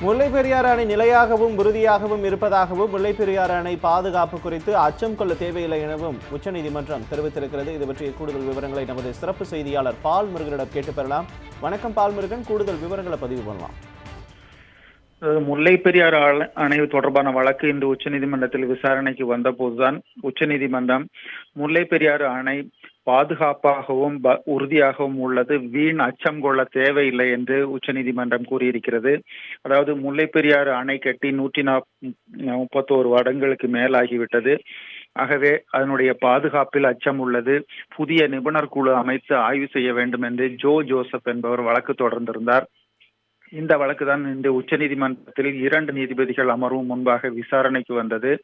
முல்லை பெரியாறு அணை நிலையாகவும் உறுதியாகவும் இருப்பதாகவும் முல்லை பெரியாறு அணை பாதுகாப்பு குறித்து அச்சம் கொள்ள தேவையில்லை எனவும் உச்சநீதிமன்றம் தெரிவித்திருக்கிறது. இது பற்றிய கூடுதல் விவரங்களை நமது சிறப்பு செய்தியாளர் பால் முருகனிடம் கேட்டு பெறலாம். வணக்கம் பால் முருகன். கூடுதல் விவரங்களை பதிவு பண்ணலாம். முல்லை பெரியாறு அணை- அணை தொடர்பான வழக்கு இன்று உச்சநீதிமன்றத்தில் விசாரணைக்கு வந்தபோதுதான் உச்சநீதிமன்றம் முல்லை பெரியாறு அணை பாதுகாப்பாகவும் ப- உறுதியாகவும் உள்ளது. வீண் அச்சம் கொள்ள தேவையில்லை என்று உச்சநீதிமன்றம் கூறியிருக்கிறது. அதாவது முல்லை பெரியாறு அணை கட்டி நூற்றி நாப் முப்பத்தோரு வருடங்களுக்கு மேலாகிவிட்டது. ஆகவே அதனுடைய பாதுகாப்பில் அச்சம் உள்ளது. புதிய நிபுணர் குழு அமைத்து ஆய்வு செய்ய வேண்டும் என்று ஜோ ஜோசப் என்பவர் வழக்கு தொடர்ந்திருந்தார். இந்த வழக்கு தான் இன்று உச்சநீதிமன்றத்தில் இரண்டு நீதிபதிகள் அமர்வு முன்பாக விசாரணைக்கு வந்தது.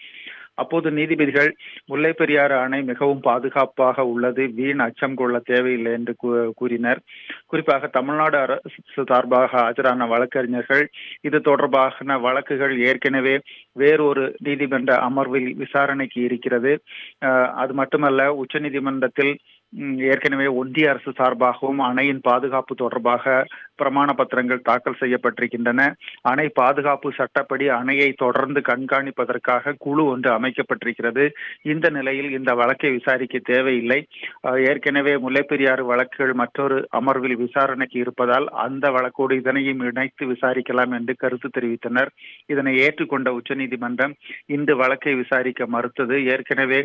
அப்போது நீதிபதிகள் முல்லை பெரியாறு அணை மிகவும் பாதுகாப்பாக உள்ளது வீண் அச்சம் கொள்ள தேவையில்லை என்று கூ- கூறினர். குறிப்பாக தமிழ்நாடு அரசு சார்பாக ஆஜரான வழக்கறிஞர்கள் இது தொடர்பான வழக்குகள் ஏற்கனவே வேறொரு நீதிமன்ற அமர்வில் விசாரணைக்கு இருக்கிறது. அது மட்டுமல்ல உச்சநீதிமன்றத்தில் நீதிமன்றத்தில் ஏற்கனவே ஒன்றிய அரசு சார்பாகவும் அணையின் பாதுகாப்பு தொடர்பாக பிரமாண பத்திரங்கள் தாக்கல் செய்யப்பட்டிருக்கின்றன. அணை பாதுகாப்பு சட்டப்படி அணையை தொடர்ந்து கண்காணிப்பதற்காக குழு ஒன்று அமைக்கப்பட்டிருக்கிறது. இந்த நிலையில் இந்த வழக்கை விசாரிக்க தேவையில்லை. ஏற்கனவே முல்லைப்பெரியாறு வழக்குகள் மற்றொரு அமர்வில் விசாரணைக்கு இருப்பதால் அந்த வழக்கோடு இதனையும் இணைத்து விசாரிக்கலாம் என்று கருத்து தெரிவித்தனர். இதனை ஏற்றுக்கொண்ட உச்சநீதிமன்றம் இந்த வழக்கை விசாரிக்க மறுத்தது. ஏற்கனவே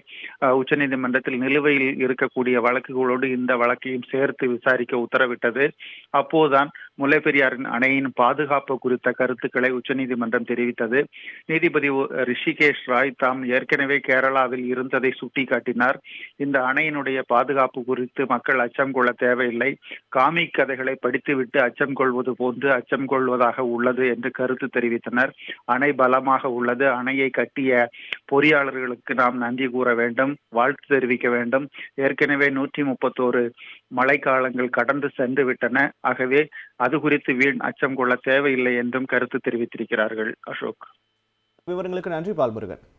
உச்சநீதிமன்றத்தில் நிலுவையில் இருக்கக்கூடிய வழக்குகளோடு இந்த வழக்கையும் சேர்த்து விசாரிக்க உத்தரவிட்டது. அப்போதுதான் முல்லை பெரியாரின் அணையின் பாதுகாப்பு குறித்த கருத்துக்களை உச்சநீதிமன்றம் தெரிவித்தது. நீதிபதி ரிஷிகேஷ் ராய் தாம் ஏற்கனவே கேரளாவில் இருந்ததை சுட்டிக்காட்டினார். இந்த அணையினுடைய பாதுகாப்பு குறித்து மக்கள் அச்சம் கொள்ள தேவையில்லை. காமி கதைகளை படித்துவிட்டு அச்சம் கொள்வது போன்று அச்சம் கொள்வதாக உள்ளது என்று கருத்து தெரிவித்தனர். அணை பலமாக உள்ளது. அணையை கட்டிய பொறியாளர்களுக்கு நாம் நன்றி கூற வேண்டும் வாழ்த்து தெரிவிக்க வேண்டும். ஏற்கனவே நூற்றி முப்பத்தோரு மழைக்காலங்கள் கடந்து சென்று விட்டன. ஆகவே அது குறித்து வீண் அச்சம் கொள்ள தேவையில்லை என்றும் கருத்து தெரிவித்திருக்கிறார்கள். அசோக். விவரங்களுக்கு நன்றி பால்முருகன்.